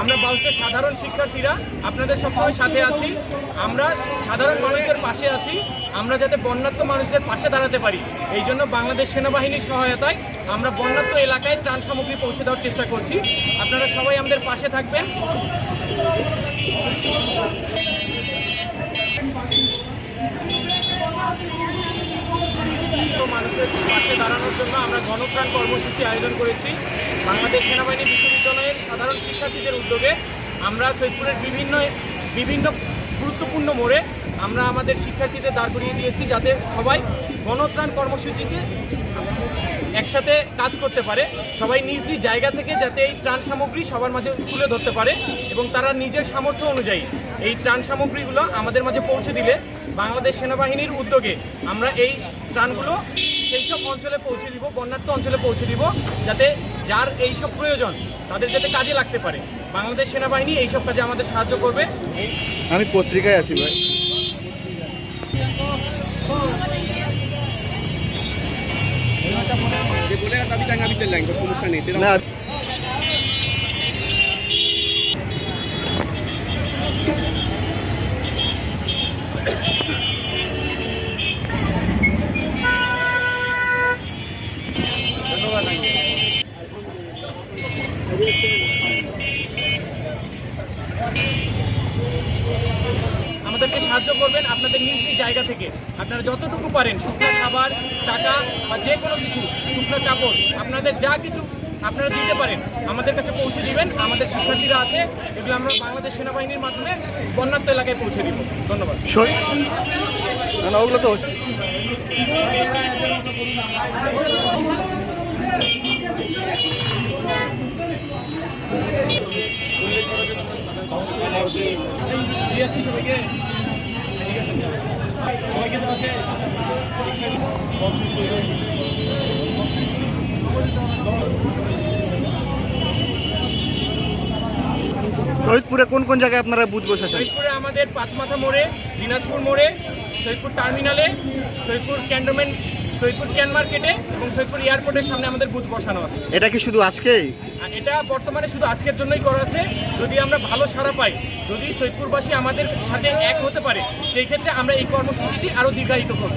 আমরা বাউসের সাধারণ শিক্ষার্থীরা আপনাদের সবসময় সাথে আছি। আমরা সাধারণ মানুষদের পাশে আছি। আমরা যাতে বন্যাত্ম মানুষদের পাশে দাঁড়াতে পারি। এই জন্য বাংলাদেশ সেনাবাহিনীর সহায়তায় আমরা বন্যাত্ম এলাকায় ত্রাণ সামগ্রী পৌঁছে দেওয়ার চেষ্টা করছি। আপনারা সবাই আমাদের পাশে থাকবেন। তো পাশে দাঁড়ানোর জন্য আমরা গণপ্রাণ কর্মসূচি আয়োজন করেছি। বাংলাদেশ সেনাবাহিনী বিশ্ববিদ্যালয়ের সাধারণ শিক্ষার্থীদের উদ্যোগে আমরা সৈদপুরের বিভিন্ন বিভিন্ন গুরুত্বপূর্ণ মোড়ে আমরা আমাদের শিক্ষার্থীদের দাঁড় করিয়ে দিয়েছি যাতে সবাই গণত্রাণ কর্মসূচিকে একসাথে কাজ করতে পারে। সবাই নিজ নিজ জায়গা থেকে যাতে এই ত্রাণ সামগ্রী সবার মাঝে তুলে ধরতে পারে এবং তারা নিজের সামর্থ্য অনুযায়ী এই ত্রাণ সামগ্রীগুলো আমাদের মাঝে পৌঁছে দিলে বাংলাদেশ সেনাবাহিনীর উদ্যোগে আমরা এই ত্রাণগুলো সেই সব অঞ্চলে পৌঁছে দিব বন্যার্থ অঞ্চলে পৌঁছে দিব, যাতে যার এই সব প্রয়োজন তাদের যাতে কাজে লাগতে পারে। বাংলাদেশ সেনাবাহিনী এই সব কাজে আমাদের সাহায্য করবে। আমি পত্রিকায় আছি ভাই। Sana tidak না আমাদেরকে সাহায্য করবেন আপনাদের নিজ নিজ জায়গা থেকে। আপনারা যতটুকু পারেন শুকনো খাবার, টাকা বা যে কোনো কিছু, শুকনো কাপড় আপনাদের যা কিছু আপনারা দিতে পারেন, আমাদের কাছে পৌঁছে দিবেন। আমাদের শিক্ষার্থীরা আছে, এগুলো আমরা বাংলাদেশ সেনাবাহিনীর মাধ্যমে বন্যাত্ম এলাকায় পৌঁছে দিব। ধন্যবাদ। শহীদপুরে কোন কোন জায়গায় আপনারা বুথ বসেছেন? শহীদপুরে আমাদের পাঁচমাথা মোড়ে, দিনাজপুর মোড়ে, শহীদপুর টার্মিনালে, শহীদপুর ক্যান্টনমেন্ট সৈয়দপুর ক্যান মার্কেটে এবং সৈয়দপুর এয়ারপোর্টের সামনে আমাদের বুথ বসানো আছে। এটা কি শুধু আজকেই? আর এটা বর্তমানে শুধু আজকের জন্যই করা আছে যদি আমরা ভালো সাড়া পাই যদি সৈয়দপুরবাসী আমাদের সাথে এক হতে পারে সেই ক্ষেত্রে আমরা এই কর্মসূচিটি আরও দীর্ঘায়িত করব।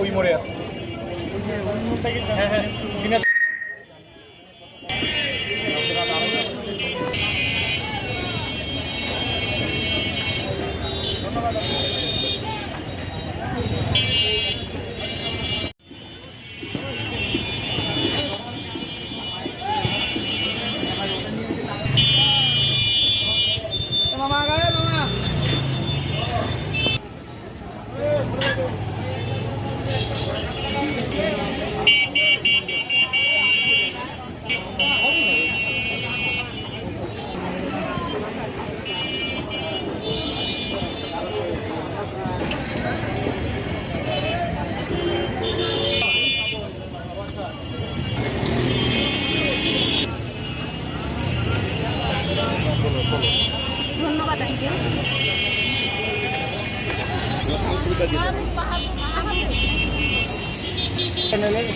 ওই মোড়ে আছে। হ্যাঁ হ্যাঁ ধন্যবাদ Ini